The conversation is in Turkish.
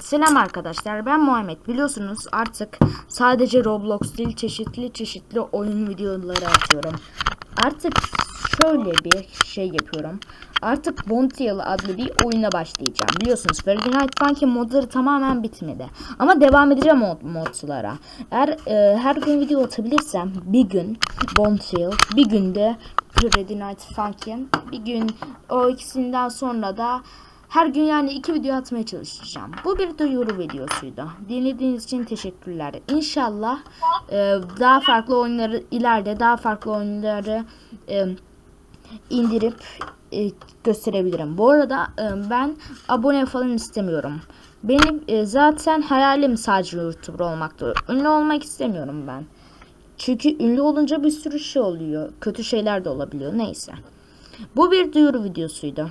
Selam arkadaşlar ben Muhammed biliyorsunuz artık sadece Roblox değil çeşitli çeşitli oyun videoları atıyorum. Artık şöyle bir şey yapıyorum. Artık Bontiel adlı bir oyuna başlayacağım. Biliyorsunuz Night Funky modları tamamen bitmedi. Ama devam edeceğim o modlara. Eğer e, her gün video atabilirsem bir gün Bontiel bir günde Night Funky bir gün o ikisinden sonra da her gün yani iki video atmaya çalışacağım. Bu bir duyuru videosuydu. Dinlediğiniz için teşekkürler. İnşallah e, daha farklı oyunları ileride daha farklı oyunları e, indirip e, gösterebilirim. Bu arada e, ben abone falan istemiyorum. Benim e, zaten hayalim sadece YouTuber olmaktı. Ünlü olmak istemiyorum ben. Çünkü ünlü olunca bir sürü şey oluyor. Kötü şeyler de olabiliyor. Neyse. Bu bir duyuru videosuydu.